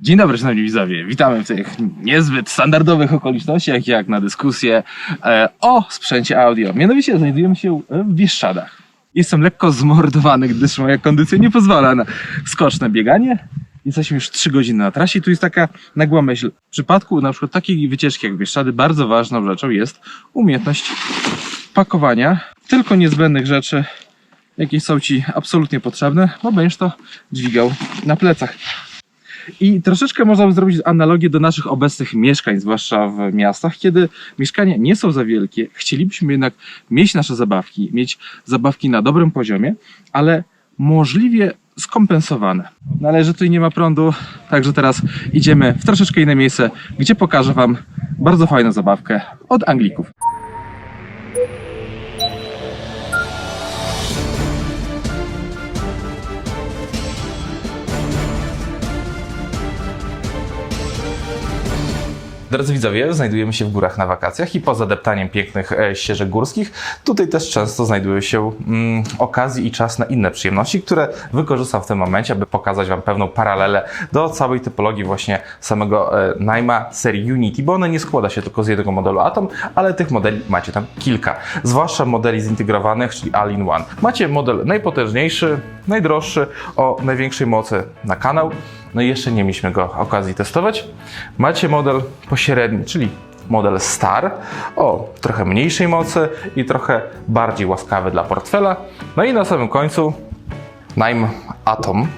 Dzień dobry, szanowni widzowie. Witamy w tych niezbyt standardowych okolicznościach, jak na dyskusję e, o sprzęcie audio. Mianowicie znajdujemy się w Bieszczadach. Jestem lekko zmordowany, gdyż moja kondycja nie pozwala na skoczne bieganie. Jesteśmy już 3 godziny na trasie i tu jest taka nagła myśl. W przypadku na przykład takiej wycieczki jak Bieszczady bardzo ważną rzeczą jest umiejętność pakowania tylko niezbędnych rzeczy, jakie są Ci absolutnie potrzebne, bo będziesz to dźwigał na plecach. I troszeczkę można by zrobić analogię do naszych obecnych mieszkań, zwłaszcza w miastach, kiedy mieszkania nie są za wielkie. Chcielibyśmy jednak mieć nasze zabawki, mieć zabawki na dobrym poziomie, ale możliwie skompensowane. No ale że tutaj nie ma prądu, także teraz idziemy w troszeczkę inne miejsce, gdzie pokażę Wam bardzo fajną zabawkę od Anglików. Drodzy widzowie, znajdujemy się w górach na wakacjach i poza deptaniem pięknych e, ścieżek górskich, tutaj też często znajduje się mm, okazji i czas na inne przyjemności, które wykorzystam w tym momencie, aby pokazać Wam pewną paralelę do całej typologii właśnie samego e, najma serii Unity, bo ona nie składa się tylko z jednego modelu Atom, ale tych modeli macie tam kilka, zwłaszcza modeli zintegrowanych, czyli all-in-one. Macie model najpotężniejszy, najdroższy, o największej mocy na kanał, no i jeszcze nie mieliśmy go okazji testować. Macie model pośredni, czyli model Star o trochę mniejszej mocy i trochę bardziej łaskawy dla portfela. No i na samym końcu Nime Atom,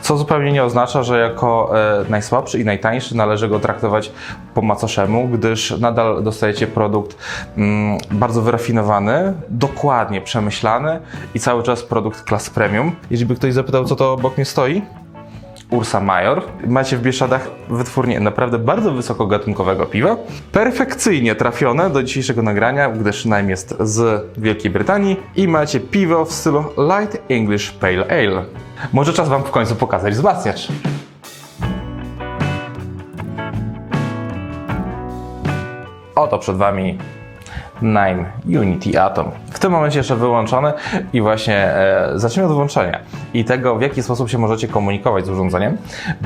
co zupełnie nie oznacza, że jako e, najsłabszy i najtańszy należy go traktować po macoszemu, gdyż nadal dostajecie produkt mm, bardzo wyrafinowany, dokładnie przemyślany i cały czas produkt klas premium. Jeżeli by ktoś zapytał, co to obok mnie stoi, Ursa Major. Macie w Bieszczadach wytwórnię naprawdę bardzo wysokogatunkowego piwa. Perfekcyjnie trafione do dzisiejszego nagrania, gdyż najm jest z Wielkiej Brytanii i macie piwo w stylu Light English Pale Ale. Może czas Wam w końcu pokazać wzmacniacz. Oto przed Wami Nime Unity Atom. W tym momencie jeszcze wyłączony i właśnie e, zacznijmy od włączenia i tego, w jaki sposób się możecie komunikować z urządzeniem,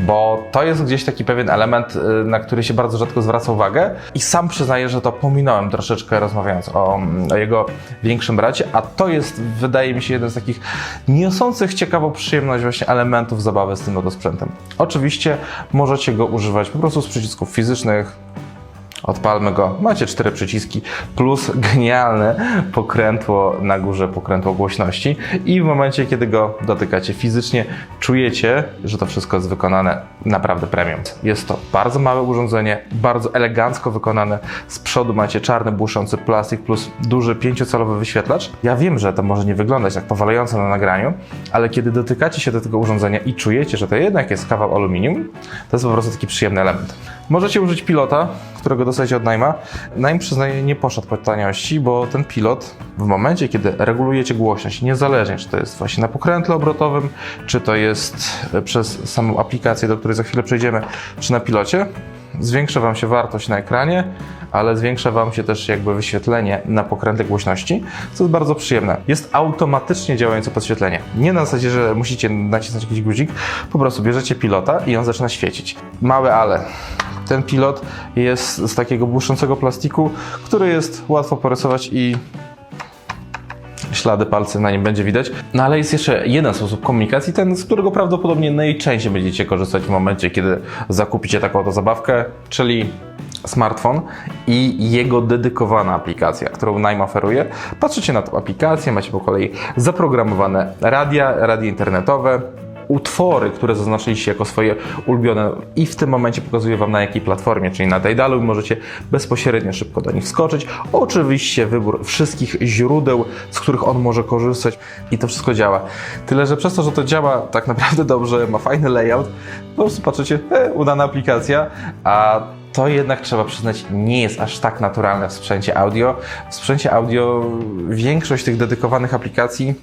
bo to jest gdzieś taki pewien element, e, na który się bardzo rzadko zwraca uwagę i sam przyznaję, że to pominąłem troszeczkę rozmawiając o, o jego większym bracie, a to jest, wydaje mi się, jeden z takich niosących ciekawą przyjemność właśnie elementów zabawy z tym oto sprzętem. Oczywiście możecie go używać po prostu z przycisków fizycznych, Odpalmy go. Macie cztery przyciski plus genialne pokrętło na górze, pokrętło głośności i w momencie, kiedy go dotykacie fizycznie, czujecie, że to wszystko jest wykonane naprawdę premium. Jest to bardzo małe urządzenie, bardzo elegancko wykonane. Z przodu macie czarny, błyszczący plastik plus duży pięciocalowy wyświetlacz. Ja wiem, że to może nie wyglądać jak powalająco na nagraniu, ale kiedy dotykacie się do tego urządzenia i czujecie, że to jednak jest kawał aluminium, to jest po prostu taki przyjemny element. Możecie użyć pilota, którego dostajecie od Najma. Najm przyznaje nie poszedł po taniości, bo ten pilot w momencie, kiedy regulujecie głośność, niezależnie czy to jest właśnie na pokrętle obrotowym, czy to jest e, przez samą aplikację, do której za chwilę przejdziemy, czy na pilocie, zwiększa Wam się wartość na ekranie, ale zwiększa Wam się też jakby wyświetlenie na pokrętle głośności, co jest bardzo przyjemne. Jest automatycznie działające podświetlenie. Nie na zasadzie, że musicie nacisnąć jakiś guzik, po prostu bierzecie pilota i on zaczyna świecić. Małe ale. Ten pilot jest z takiego błyszczącego plastiku, który jest łatwo porysować i ślady palcy na nim będzie widać. No ale jest jeszcze jeden sposób komunikacji, ten, z którego prawdopodobnie najczęściej będziecie korzystać w momencie, kiedy zakupicie taką oto zabawkę, czyli smartfon i jego dedykowana aplikacja, którą Nime oferuje. Patrzycie na tą aplikację, macie po kolei zaprogramowane radia, radia internetowe, utwory, które zaznaczyliście jako swoje ulubione i w tym momencie pokazuję Wam na jakiej platformie, czyli na Tidalu możecie bezpośrednio szybko do nich wskoczyć. Oczywiście wybór wszystkich źródeł, z których on może korzystać i to wszystko działa. Tyle, że przez to, że to działa tak naprawdę dobrze, ma fajny layout, po prostu patrzycie, e, udana aplikacja, a to jednak trzeba przyznać, nie jest aż tak naturalne w sprzęcie audio. W sprzęcie audio większość tych dedykowanych aplikacji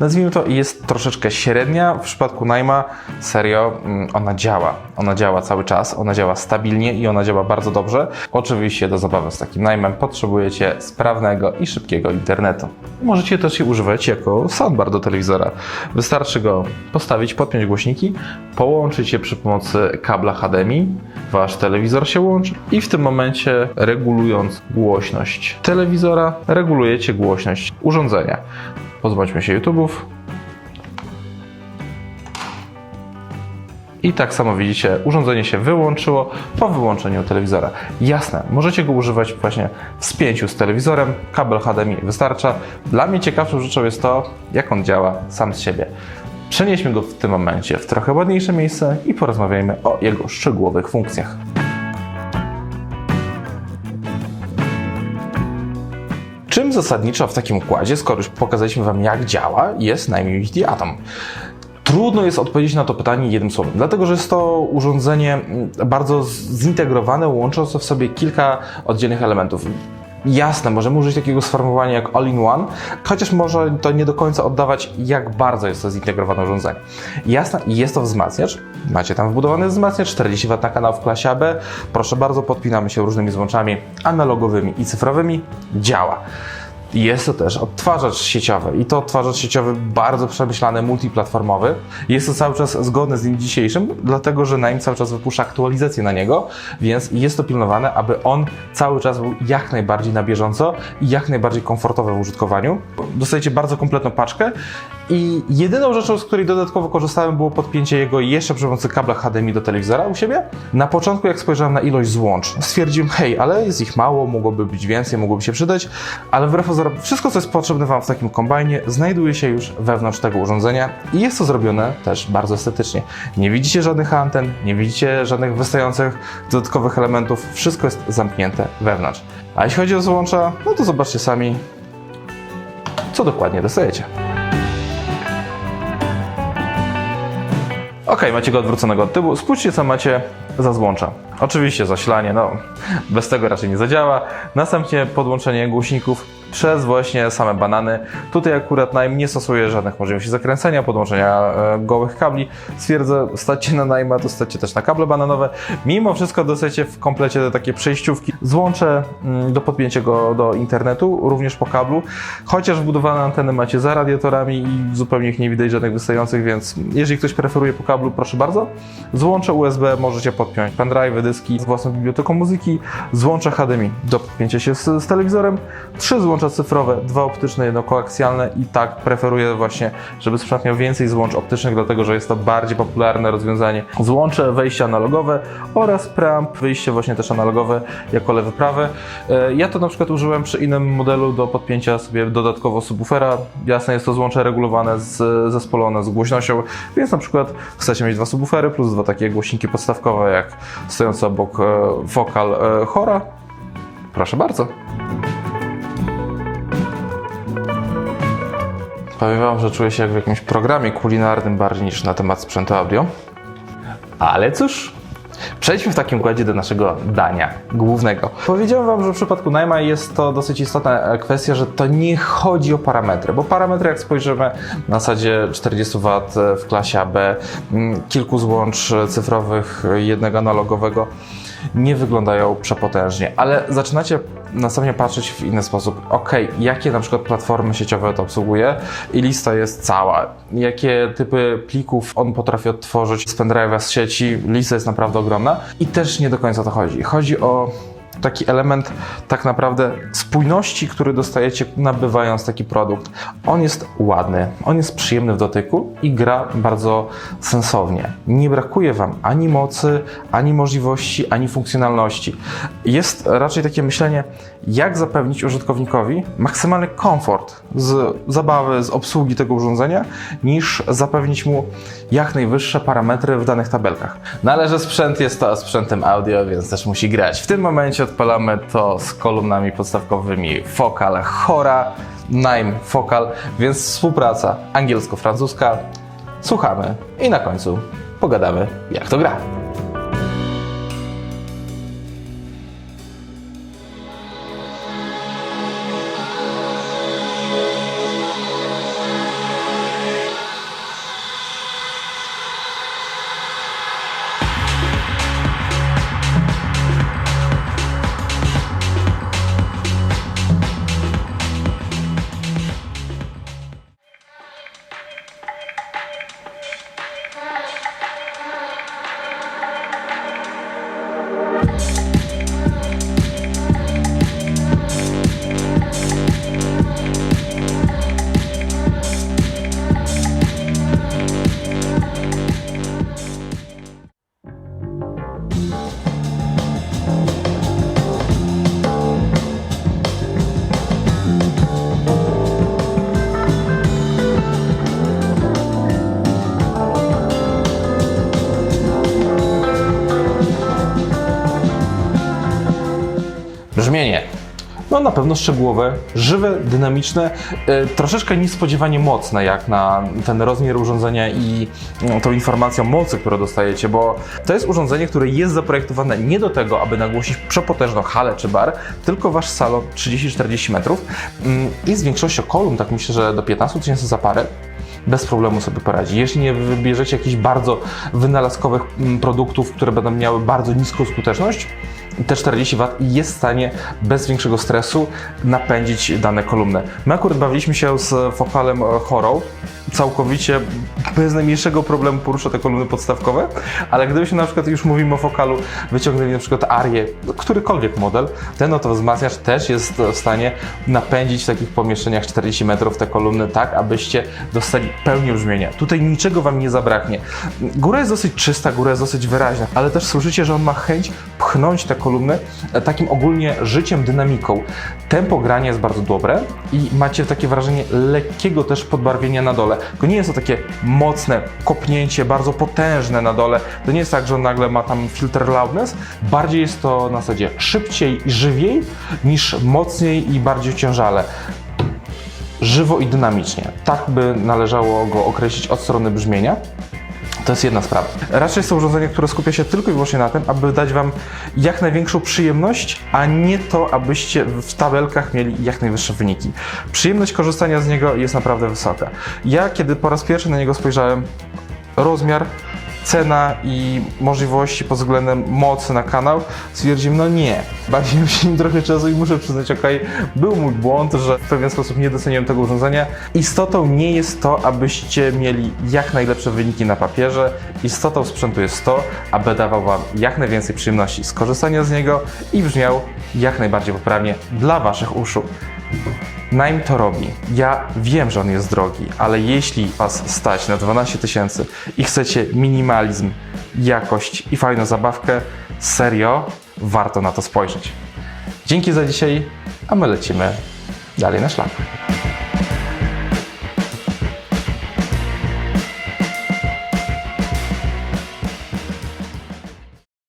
nazwijmy to, jest troszeczkę średnia. W przypadku Najma serio mm, ona działa. Ona działa cały czas, ona działa stabilnie i ona działa bardzo dobrze. Oczywiście do zabawy z takim Najmem potrzebujecie sprawnego i szybkiego internetu. Możecie też je używać jako soundbar do telewizora. Wystarczy go postawić, podpiąć głośniki, połączyć je przy pomocy kabla HDMI, wasz telewizor się łączy i w tym momencie regulując głośność telewizora, regulujecie głośność urządzenia. Pozbądźmy się YouTube'ów. I tak samo widzicie, urządzenie się wyłączyło po wyłączeniu telewizora. Jasne, możecie go używać właśnie w spięciu z telewizorem, kabel HDMI wystarcza. Dla mnie ciekawszą rzeczą jest to, jak on działa sam z siebie. Przenieśmy go w tym momencie w trochę ładniejsze miejsce i porozmawiajmy o jego szczegółowych funkcjach. Czym zasadniczo w takim układzie, skoro już pokazaliśmy Wam jak działa, jest najmniej Atom? Trudno jest odpowiedzieć na to pytanie jednym słowem, dlatego że jest to urządzenie bardzo zintegrowane, łączące w sobie kilka oddzielnych elementów. Jasne, możemy użyć takiego sformułowania jak all-in-one, chociaż może to nie do końca oddawać, jak bardzo jest to zintegrowane urządzenie. Jasne, jest to wzmacniacz. Macie tam wbudowany wzmacniacz, 40 W na kanał w klasie AB. Proszę bardzo, podpinamy się różnymi złączami analogowymi i cyfrowymi. Działa. Jest to też odtwarzacz sieciowy i to odtwarzacz sieciowy bardzo przemyślany, multiplatformowy. Jest to cały czas zgodne z dniem dzisiejszym, dlatego że Naim cały czas wypuszcza aktualizacje na niego, więc jest to pilnowane, aby on cały czas był jak najbardziej na bieżąco i jak najbardziej komfortowy w użytkowaniu. Dostajecie bardzo kompletną paczkę i jedyną rzeczą, z której dodatkowo korzystałem, było podpięcie jego jeszcze przy pomocy kabla HDMI do telewizora u siebie. Na początku, jak spojrzałem na ilość złącz, stwierdziłem, hej, ale jest ich mało, mogłoby być więcej, mogłoby się przydać, ale wbrew pozorom wszystko, co jest potrzebne Wam w takim kombajnie, znajduje się już wewnątrz tego urządzenia i jest to zrobione też bardzo estetycznie. Nie widzicie żadnych anten, nie widzicie żadnych wystających dodatkowych elementów, wszystko jest zamknięte wewnątrz. A jeśli chodzi o złącza, no to zobaczcie sami, co dokładnie dostajecie. Ok, macie go odwróconego od tyłu. Spójrzcie, co macie za złącza. Oczywiście zasilanie, no bez tego raczej nie zadziała. Następnie podłączenie głośników przez właśnie same banany. Tutaj akurat Naim nie stosuje żadnych możliwości zakręcenia, podłączenia e, gołych kabli. Stwierdzę, stacie na Naima, to stacie też na kable bananowe. Mimo wszystko dostajecie w komplecie takie przejściówki. Złącze mm, do podpięcia go do internetu, również po kablu. Chociaż wbudowane anteny macie za radiatorami i zupełnie ich nie widać żadnych wystających, więc jeżeli ktoś preferuje po kablu, proszę bardzo. Złącze USB możecie podpiąć pendrive, dyski z własną biblioteką muzyki, złącze HDMI do podpięcia się z, z telewizorem, trzy złącza cyfrowe, dwa optyczne, jedno koaksjalne i tak preferuję właśnie, żeby sprzęt miał więcej złącz optycznych, dlatego że jest to bardziej popularne rozwiązanie. Złącze, wejście analogowe oraz preamp, wyjście właśnie też analogowe jako lewy prawy. E, Ja to na przykład użyłem przy innym modelu do podpięcia sobie dodatkowo subwoofera. Jasne jest to złącze regulowane, z, zespolone z głośnością, więc na przykład chcecie mieć dwa subwoofery plus dwa takie głośniki podstawkowe jak stojące obok e, Vocal e, Chora. Proszę bardzo. Powiem Wam, że czuję się jak w jakimś programie kulinarnym bardziej niż na temat sprzętu audio. Ale cóż, Przejdźmy w takim układzie do naszego dania głównego. Powiedziałem Wam, że w przypadku Najma jest to dosyć istotna e, kwestia, że to nie chodzi o parametry, bo parametry, jak spojrzymy na zasadzie 40 W w klasie AB, kilku złącz cyfrowych, jednego analogowego, nie wyglądają przepotężnie, ale zaczynacie następnie patrzeć w inny sposób. Ok, jakie na przykład platformy sieciowe to obsługuje i lista jest cała. Jakie typy plików on potrafi odtworzyć z pendrive'a z sieci, lista jest naprawdę ogromna i też nie do końca to chodzi. Chodzi o taki element tak naprawdę spójności, który dostajecie nabywając taki produkt. On jest ładny, on jest przyjemny w dotyku i gra bardzo sensownie. Nie brakuje Wam ani mocy, ani możliwości, ani funkcjonalności. Jest raczej takie myślenie, jak zapewnić użytkownikowi maksymalny komfort z zabawy, z obsługi tego urządzenia, niż zapewnić mu jak najwyższe parametry w danych tabelkach. No ale że sprzęt jest to sprzętem audio, więc też musi grać. W tym momencie odpalamy to z kolumnami podstawkowymi Focal Chora, Nime Focal, więc współpraca angielsko-francuska. Słuchamy i na końcu pogadamy, jak to gra. Brzmienie. No na pewno szczegółowe, żywe, dynamiczne, e, troszeczkę niespodziewanie mocne jak na ten rozmiar urządzenia i mm, tą informację o mocy, którą dostajecie, bo to jest urządzenie, które jest zaprojektowane nie do tego, aby nagłosić przepotężną halę czy bar, tylko wasz salon 30-40 metrów mm, i z większością kolumn, tak myślę, że do 15 tysięcy za parę, bez problemu sobie poradzi. Jeśli nie wybierzecie jakichś bardzo wynalazkowych mm, produktów, które będą miały bardzo niską skuteczność, te 40 W jest w stanie bez większego stresu napędzić dane kolumny. My akurat bawiliśmy się z fokalem e, Horą, całkowicie bez najmniejszego problemu porusza te kolumny podstawkowe, ale gdybyśmy na przykład już mówimy o fokalu, wyciągnęli na przykład Arię, którykolwiek model, ten oto wzmacniacz też jest w stanie napędzić w takich pomieszczeniach 40 metrów te kolumny tak, abyście dostali pełnię brzmienia. Tutaj niczego Wam nie zabraknie. Góra jest dosyć czysta, góra jest dosyć wyraźna, ale też słyszycie, że on ma chęć pchnąć te kolumny e, takim ogólnie życiem, dynamiką. Tempo grania jest bardzo dobre i macie takie wrażenie lekkiego też podbarwienia na dole. To nie jest to takie mocne kopnięcie, bardzo potężne na dole. To nie jest tak, że on nagle ma tam filtr loudness. Bardziej jest to na zasadzie szybciej i żywiej niż mocniej i bardziej ciężale żywo i dynamicznie. Tak by należało go określić od strony brzmienia. To jest jedna sprawa. Raczej jest to urządzenie, które skupia się tylko i wyłącznie na tym, aby dać Wam jak największą przyjemność, a nie to, abyście w tabelkach mieli jak najwyższe wyniki. Przyjemność korzystania z niego jest naprawdę wysoka. Ja, kiedy po raz pierwszy na niego spojrzałem, rozmiar, cena i możliwości pod względem mocy na kanał, stwierdziłem, no nie. Bawiłem się nim trochę czasu i muszę przyznać, ok, był mój błąd, że w pewien sposób nie doceniłem tego urządzenia. Istotą nie jest to, abyście mieli jak najlepsze wyniki na papierze. Istotą sprzętu jest to, aby dawał Wam jak najwięcej przyjemności z korzystania z niego i brzmiał jak najbardziej poprawnie dla Waszych uszu. Najm to robi. Ja wiem, że on jest drogi, ale jeśli Was stać na 12 tysięcy i chcecie minimalizm, jakość i fajną zabawkę, serio warto na to spojrzeć. Dzięki za dzisiaj, a my lecimy dalej na szlak.